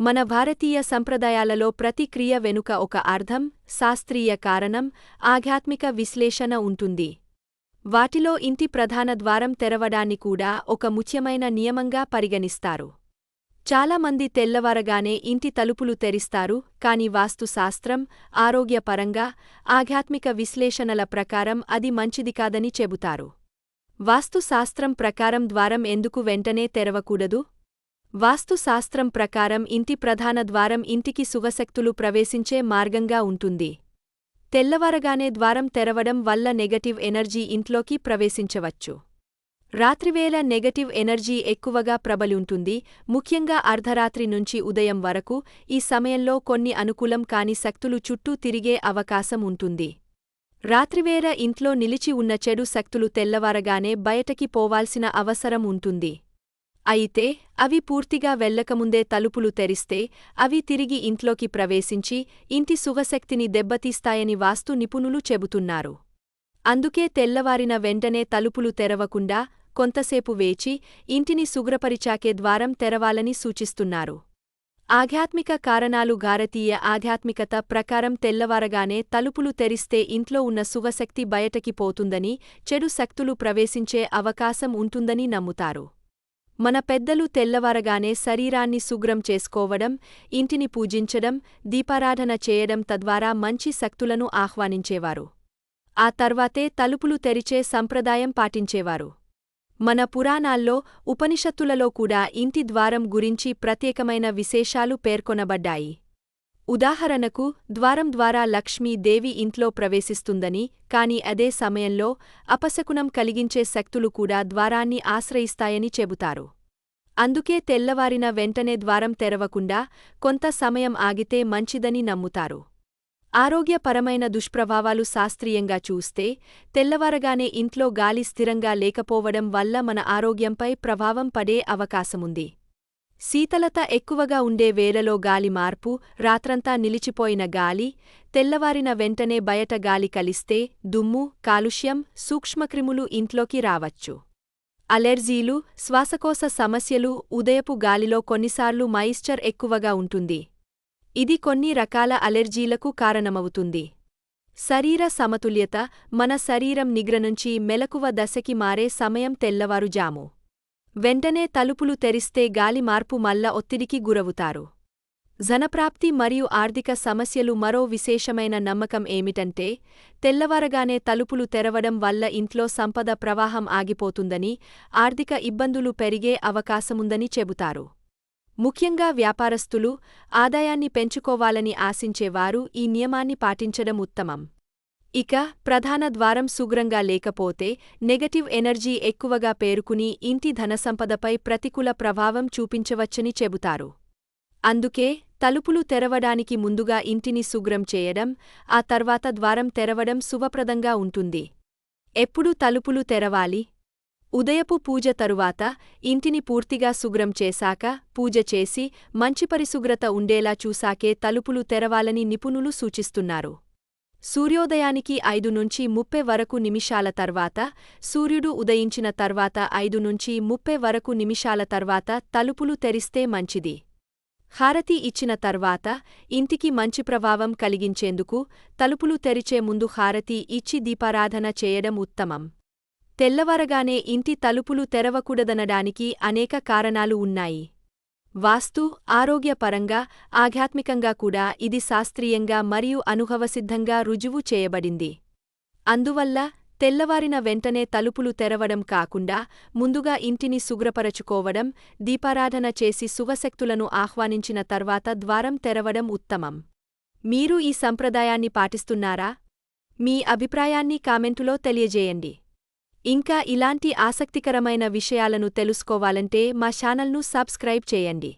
మన భారతీయ సంప్రదాయాలలో ప్రతి క్రియ వెనుక ఒక అర్థం శాస్త్రీయ కారణం ఆధ్యాత్మిక విశ్లేషణ ఉంటుంది. వాటిలో ఇంటి ప్రధాన ద్వారం తెరవడాన్ని కూడా ఒక ముఖ్యమైన నియమంగా పరిగణిస్తారు. చాలామంది తెల్లవారగానే ఇంటి తలుపులు తెరిస్తారు కాని వాస్తుశాస్త్రం ఆరోగ్యపరంగా ఆధ్యాత్మిక విశ్లేషణల ప్రకారం అది మంచిది కాదని చెబుతారు. వాస్తుశాస్త్రం ప్రకారం ద్వారం ఎందుకు వెంటనే తెరవకూడదు? వాస్తుశాస్త్రం ప్రకారం ఇంటి ప్రధాన ద్వారం ఇంటికి శుభశక్తులు ప్రవేశించే మార్గంగా ఉంటుంది. తెల్లవారగానే ద్వారం తెరవడం వల్ల నెగటివ్ ఎనర్జీ ఇంట్లోకి ప్రవేశించవచ్చు. రాత్రివేళ నెగటివ్ ఎనర్జీ ఎక్కువగా ప్రబలుంటుంది. ముఖ్యంగా అర్ధరాత్రి నుంచి ఉదయం వరకు ఈ సమయంలో కొన్ని అనుకూలం కాని శక్తులు చుట్టూ తిరిగే అవకాశం ఉంటుంది. రాత్రివేళ ఇంట్లో నిలిచి ఉన్న చెడు శక్తులు తెల్లవారగానే బయటకి పోవాల్సిన అవసరం ఉంటుంది. అయితే అవి పూర్తిగా వెళ్ళకముందే తలుపులు తెరిస్తే అవి తిరిగి ఇంట్లోకి ప్రవేశించి ఇంటి శుభశక్తిని దెబ్బతీస్తాయని వాస్తు నిపుణులు చెబుతున్నారు. అందుకే తెల్లవారిన వెంటనే తలుపులు తెరవకుండా కొంతసేపు వేచి ఇంటిని శుభ్రపరిచాకే ద్వారం తెరవాలని సూచిస్తున్నారు. ఆధ్యాత్మిక కారణాలు భారతీయ ఆధ్యాత్మికత ప్రకారం తెల్లవారగానే తలుపులు తెరిస్తే ఇంట్లో ఉన్న శుభశక్తి బయటకి పోతుందని చెడు శక్తులు ప్రవేశించే అవకాశం ఉంటుందని నమ్ముతారు. మన పెద్దలు తెల్లవారగానే శరీరాన్ని శుభ్రం చేసుకోవడం ఇంటిని పూజించడం దీపారాధన చేయడం తద్వారా మంచి శక్తులను ఆహ్వానించేవారు. ఆ తర్వాతే తలుపులు తెరిచే సంప్రదాయం పాటించేవారు. మన పురాణాల్లో ఉపనిషత్తులలో కూడా ఇంటి ద్వారం గురించి ప్రత్యేకమైన విశేషాలు పేర్కొనబడ్డాయి. ఉదాహరణకు ద్వారం ద్వారా లక్ష్మీదేవి ఇంట్లో ప్రవేశిస్తుందని కాని అదే సమయంలో అపశకునం కలిగించే శక్తులు కూడా ద్వారాన్ని ఆశ్రయిస్తాయని చెబుతారు. అందుకే తెల్లవారిన వెంటనే ద్వారం తెరవకుండా కొంత సమయం ఆగితే మంచిదని నమ్ముతారు. ఆరోగ్యపరమైన దుష్ప్రభావాలు శాస్త్రీయంగా చూస్తే తెల్లవారగానే ఇంట్లో గాలి స్థిరంగా లేకపోవడం వల్ల మన ఆరోగ్యంపై ప్రభావం పడే అవకాశముంది. శీతలత ఎక్కువగా ఉండే వేళలో గాలి మార్పు రాత్రంతా నిలిచిపోయిన గాలి తెల్లవారిన వెంటనే బయట గాలి కలిస్తే దుమ్ము కాలుష్యం సూక్ష్మక్రిములు ఇంట్లోకి రావచ్చు. అలెర్జీలు శ్వాసకోశ సమస్యలు ఉదయపు గాలిలో కొన్నిసార్లు మాయిశ్చర్ ఎక్కువగా ఉంటుంది. ఇది కొన్ని రకాల అలెర్జీలకు కారణమవుతుంది. శరీర సమతుల్యత మన శరీరం నిగ్రనుంచి మెలకువ దశకి మారే సమయం తెల్లవారుజాము. వెంటనే తలుపులు తెరిస్తే గాలి మార్పు మల్ల ఒత్తిడికి గురవుతారు. జనప్రాప్తి మరియు ఆర్థిక సమస్యలు మరో విశేషమైన నమ్మకం ఏమిటంటే తెల్లవారగానే తలుపులు తెరవడం వల్ల ఇంట్లో సంపద ప్రవాహం ఆగిపోతుందని ఆర్థిక ఇబ్బందులు పెరిగే అవకాశముందని చెబుతారు. ముఖ్యంగా వ్యాపారస్తులు ఆదాయాన్ని పెంచుకోవాలని ఆశించేవారు ఈ నియమాన్ని పాటించడం ఉత్తమం. ఇక ప్రధాన ద్వారం శుభ్రంగా లేకపోతే నెగటివ్ ఎనర్జీ ఎక్కువగా పేరుకుని ఇంటి ధనసంపదపై ప్రతికూల ప్రభావం చూపించవచ్చని చెబుతారు. అందుకే తలుపులు తెరవడానికి ముందుగా ఇంటిని శుభ్రం చేయడం ఆ తర్వాత ద్వారం తెరవడం శుభప్రదంగా ఉంటుంది. ఎప్పుడు తలుపులు తెరవాలి? ఉదయపు పూజ తరువాత ఇంటిని పూర్తిగా శుభ్రం చేశాక పూజ చేసి మంచి పరిశుభ్రత ఉండేలా చూసాకే తలుపులు తెరవాలని నిపుణులు సూచిస్తున్నారు. సూర్యోదయానికి ఐదు నుంచి ముప్పై వరకు నిమిషాల తర్వాత సూర్యుడు ఉదయించిన తర్వాత ఐదు నుంచి ముప్పై వరకు నిమిషాల తర్వాత తలుపులు తెరిస్తే మంచిది. హారతి ఇచ్చిన తర్వాత ఇంటికి మంచి ప్రభావం కలిగించేందుకు తలుపులు తెరిచే ముందు హారతి ఇచ్చి దీపారాధన చేయడం ఉత్తమం. తెల్లవారగానే ఇంటి తలుపులు తెరవకూడదనడానికి అనేక కారణాలు ఉన్నాయి. వాస్తు ఆరోగ్యపరంగా ఆధ్యాత్మికంగా కూడా ఇది శాస్త్రీయంగా మరియు అనుభవసిద్ధంగా రుజువు చేయబడింది. అందువల్ల తెల్లవారిన వెంటనే తలుపులు తెరవడం కాకుండా ముందుగా ఇంటిని శుభ్రపరచుకోవడం దీపారాధన చేసి శుభశక్తులను ఆహ్వానించిన తర్వాత ద్వారం తెరవడం ఉత్తమం. మీరు ఈ సంప్రదాయాన్ని పాటిస్తున్నారా? మీ అభిప్రాయాన్ని కామెంటులో తెలియజేయండి. ఇంకా ఇలాంటి ఆసక్తికరమైన విషయాలను తెలుసుకోవాలంటే మా ఛానల్ను సబ్స్క్రైబ్ చేయండి.